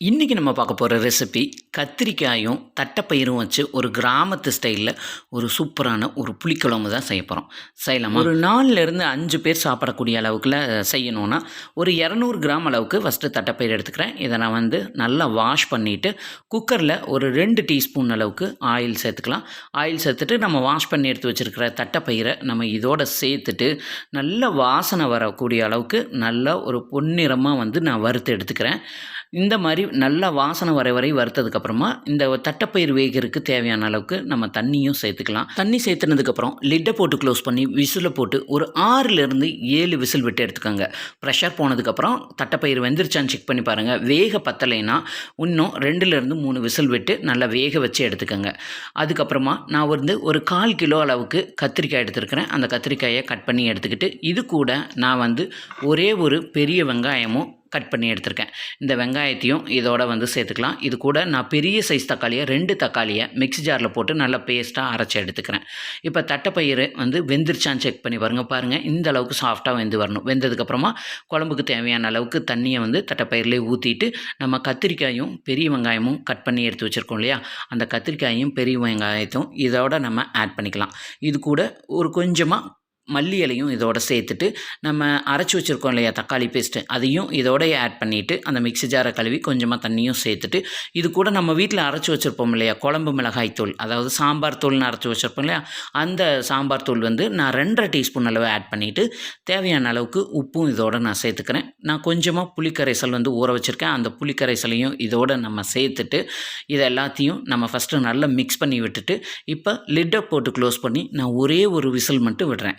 இன்றைக்கி நம்ம பார்க்க போகிற ரெசிபி கத்திரிக்காயும் தட்டைப்பயிரும் வச்சு ஒரு கிராமத்து ஸ்டைலில் ஒரு சூப்பரான ஒரு புளிக்குழம்பு தான் செய்ய போகிறோம் செய்யலாமா? ஒரு நாலுலேருந்து அஞ்சு பேர் சாப்பிடக்கூடிய அளவுக்குல செய்யணுன்னா ஒரு இரநூறு கிராம் அளவுக்கு ஃபஸ்ட்டு தட்டைப்பயிர் எடுத்துக்கிறேன். இதை நான் வந்து நல்லா வாஷ் பண்ணிவிட்டு குக்கரில் ஒரு ரெண்டு டீஸ்பூன் அளவுக்கு ஆயில் சேர்த்துக்கலாம். ஆயில் சேர்த்துட்டு நம்ம வாஷ் பண்ணி எடுத்து வச்சுருக்கிற தட்டைப்பயிரை நம்ம இதோட சேர்த்துட்டு நல்ல வாசனை வரக்கூடிய அளவுக்கு நல்லா ஒரு பொன்னிறமாக வந்து நான் வறுத்து எடுத்துக்கிறேன். இந்த மாதிரி நல்லா வாசனை வர வரை வறுத்ததுக்கப்புறமா இந்த தட்டைப்பயிர் வேகிறதுக்கு தேவையான அளவுக்கு நம்ம தண்ணியும் சேர்த்துக்கலாம். தண்ணி சேர்த்துனதுக்கப்புறம் லிட்டை போட்டு க்ளோஸ் பண்ணி விசிலை போட்டு ஒரு ஆறுலேருந்து ஏழு விசில் விட்டு எடுத்துக்கோங்க. ப்ரெஷர் போனதுக்கப்புறம் தட்டைப்பயிர் வெந்துருச்சான்னு செக் பண்ணி பாருங்கள் வேக பத்தலைன்னா இன்னும் ரெண்டுலேருந்து மூணு விசில் விட்டு நல்லா வேக வச்சு எடுத்துக்கோங்க. அதுக்கப்புறமா நான் வந்து ஒரு கால் கிலோ அளவுக்கு கத்திரிக்காய் எடுத்துருக்கிறேன். அந்த கத்திரிக்காயை கட் பண்ணி எடுத்துக்கிட்டு இது கூட நான் வந்து ஒரே ஒரு பெரிய வெங்காயமும் கட் பண்ணி எடுத்திருக்கேன். இந்த வெங்காயத்தையும் இதோட வந்து சேர்த்துக்கலாம். இது கூட நான் பெரிய சைஸ் தக்காளியை ரெண்டு தக்காளியை மிக்ஸி ஜாரில் போட்டு நல்லா பேஸ்ட்டாக அரைச்சி எடுத்துக்கிறேன். இப்போ தட்டைப்பயிறு வந்து வெந்துருச்சான்னு செக் பண்ணி பாருங்கள் பாருங்கள் இந்த அளவுக்கு சாஃப்டாக வெந்து வரணும். வெந்ததுக்கப்புறமா குழம்புக்கு தேவையான அளவுக்கு தண்ணியை வந்து தட்டைப்பயிரிலே ஊற்றிட்டு நம்ம கத்திரிக்காயும் பெரிய வெங்காயமும் கட் பண்ணி எடுத்து வச்சுருக்கோம் இல்லையா? அந்த கத்திரிக்காயும் பெரிய வெங்காயத்தையும் இதோட நம்ம ஆட் பண்ணிக்கலாம். இது கூட ஒரு கொஞ்சமாக மல்லி இலையும் இதோட சேர்த்துட்டு நம்ம அரைச்சி வச்சுருக்கோம் இல்லையா தக்காளி பேஸ்ட்டு அதையும் இதோட ஆட் பண்ணிவிட்டு அந்த மிக்ஸி ஜாரை கழுவி கொஞ்சமாக தண்ணியும் சேர்த்துட்டு இது கூட நம்ம வீட்டில் அரைச்சி வச்சுருப்போம் இல்லையா குழம்பு மிளகாய் தூள் அதாவது சாம்பார் தூள்னு அரைச்சி வச்சுருப்போம் இல்லையா அந்த சாம்பார் தூள் வந்து நான் ரெண்டரை டீஸ்பூன் அளவு ஆட் பண்ணிவிட்டு தேவையான அளவுக்கு உப்பும் இதோட நான் சேர்த்துக்கிறேன். நான் கொஞ்சமாக புளிக்கரைசல் வந்து ஊற வச்சுருக்கேன். அந்த புளிக்கரைசலையும் இதோட நம்ம சேர்த்துட்டு இது எல்லாத்தையும் நம்ம ஃபஸ்ட்டு நல்லா மிக்ஸ் பண்ணி விட்டுட்டு இப்போ லிட்டை போட்டு க்ளோஸ் பண்ணி நான் ஒரே ஒரு விசில் மட்டும் விடுறேன்.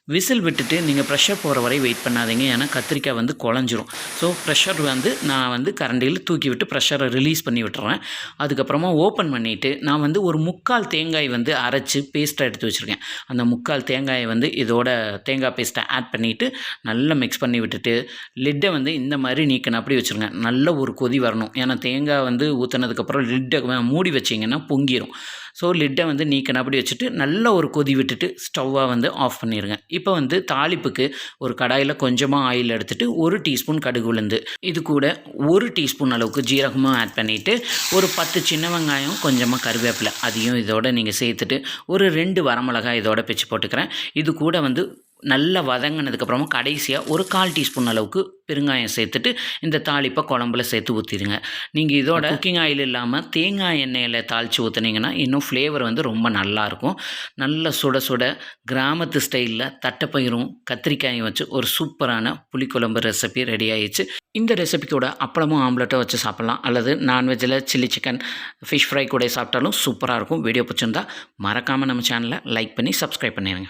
விசில் விட்டுட்டு நீங்கள் ப்ரெஷர் போகிற வரை வெயிட் பண்ணாதீங்க. ஏன்னா கத்திரிக்காய் வந்து குழஞ்சிரும். ஸோ ப்ரெஷர் வந்து நான் வந்து கரண்டியில் தூக்கி விட்டு ப்ரெஷரை ரிலீஸ் பண்ணி விட்டுறேன். அதுக்கப்புறமா ஓப்பன் பண்ணிவிட்டு நான் வந்து ஒரு முக்கால் தேங்காய் வந்து அரைச்சி பேஸ்ட்டாக எடுத்து வச்சுருக்கேன். அந்த முக்கால் தேங்காயை வந்து இதோட தேங்காய் பேஸ்ட்டை ஆட் பண்ணிவிட்டு நல்லா மிக்ஸ் பண்ணி விட்டுட்டு லிட்டை வந்து இந்த மாதிரி நீக்கணும் அப்படி வச்சுருங்க. நல்ல ஒரு கொதி வரணும். ஏன்னா தேங்காய் வந்து ஊற்றினதுக்கப்புறம் லிட்டை மூடி வச்சிங்கன்னா பொங்கிடும் ஸோ லிட்டை வந்து நீக்கணும் அப்படி வச்சுட்டு நல்ல ஒரு கொதி விட்டுட்டு ஸ்டவ்வாக வந்து ஆஃப் பண்ணிடுங்க இப்போ வந்து தாளிப்புக்கு ஒரு கடாயில் கொஞ்சமாக ஆயில் எடுத்துகிட்டு ஒரு டீஸ்பூன் கடுகு உளுந்து. இது கூட ஒரு டீஸ்பூன் அளவுக்கு ஜீரகமும் ஆட் பண்ணிவிட்டு ஒரு பத்து சின்ன வெங்காயம் கொஞ்சமாக கருவேப்பிலை அதையும் இதோட நீங்கள் சேர்த்துட்டு ஒரு ரெண்டு வரமிளகாய் இதோட பிச்சு போட்டுக்கிறேன். இது கூட வந்து நல்லா வதங்கினதுக்கப்புறமா கடைசியாக ஒரு கால் டீஸ்பூன் அளவுக்கு பெருங்காயம் சேர்த்துட்டு இந்த தாளிப்பை குழம்புல சேர்த்து ஊற்றிடுங்க நீங்கள் இதோட குக்கிங் ஆயில் இல்லாமல் தேங்காய் எண்ணெயில் தாளித்து ஊற்றுனீங்கன்னா இன்னும் ஃப்ளேவர் வந்து ரொம்ப நல்லாயிருக்கும் நல்ல சுட சுட கிராமத்து ஸ்டைலில் தட்டைப்பயிரும் கத்திரிக்காயும் வச்சு ஒரு சூப்பரான புளிக்குழம்பு ரெசிபி ரெடி ஆயிடுச்சு. இந்த ரெசிபிக்கூட அப்பளமும் ஆம்லெட்டும் வச்சு சாப்பிட்லாம். அல்லது நான்வெஜ்ஜில் சில்லி சிக்கன் ஃபிஷ் ஃப்ரை கூட சாப்பிட்டாலும் சூப்பராக இருக்கும். வீடியோ பிடிச்சிருந்தா மறக்காமல் நம்ம சேனலை லைக் பண்ணி சப்ஸ்கிரைப் பண்ணிடுங்க.